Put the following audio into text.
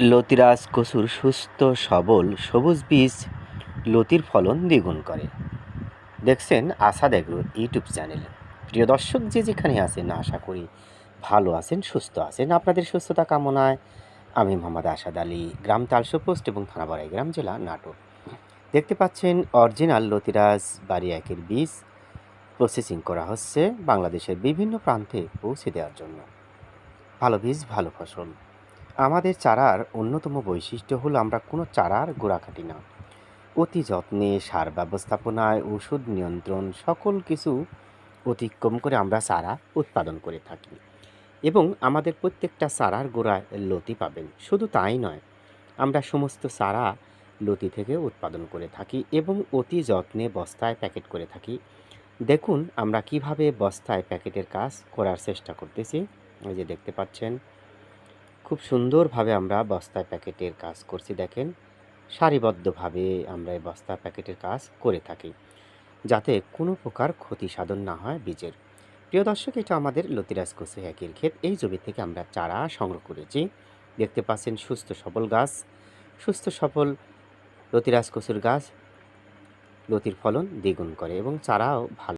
লতিরাজ কচুর সুস্থ, সবল, সবুজ বীজ লতির ফলন দ্বিগুণ করে। দেখছেন আসাদ এগ্রো ইউটিউব চ্যানেল। প্রিয় দর্শক, যে যেখানে আছেন, আশা করি ভালো আছেন, সুস্থ আছেন। আপনাদের সুস্থতা কামনায় আমি মোহাম্মদ আসাদ আলী, গ্রাম তালসো পোস্ট এবং থানা গ্রাম জেলা নাটোর। দেখতে পাচ্ছেন অরিজিনাল লতিরাজ বাড়ি একের বীজ প্রসেসিং করা হচ্ছে বাংলাদেশের বিভিন্ন প্রান্তে পৌঁছে দেওয়ার জন্য। ভালো বীজ, ভালো ফসল। আমাদের চারার অন্যতম বৈশিষ্ট্য হলো আমরা কোনো চারার গোড়া কাটি না। অতি যত্নে, সার ব্যবস্থাপনায়, ওষুধ নিয়ন্ত্রণ, সকল কিছু অতিক্রম করে আমরা চারা উৎপাদন করে থাকি। এবং আমাদের প্রত্যেকটা চারার গোড়ায় লতি পাবেন। শুধু তাই নয়, আমরা সমস্ত চারা লতি থেকে উৎপাদন করে থাকি এবং অতি যত্নে বস্তায় প্যাকেট করে থাকি। দেখুন, আমরা কীভাবে বস্তায় প্যাকেটের কাজ করার চেষ্টা করতেছি। যে দেখতে পাচ্ছেন খুব সুন্দরভাবে আমরা বস্তায় প্যাকেটের কাজ করছি, দেখেন। সারিবদ্ধভাবে আমরা এই বস্তা প্যাকেটের কাজ করে থাকি, যাতে কোনো প্রকার ক্ষতি সাধন না হয় বীজের। প্রিয় দর্শক, এটা আমাদের লতিরাজ কোসে একের ক্ষেত। এই জমি থেকে আমরা চারা সংগ্রহ করেছি। দেখতে পাচ্ছেন সুস্থ সবল গাছ। সুস্থ সবল লতিরাজ কচুর গাছ লতির ফলন দ্বিগুণ করে এবং চারাও ভালো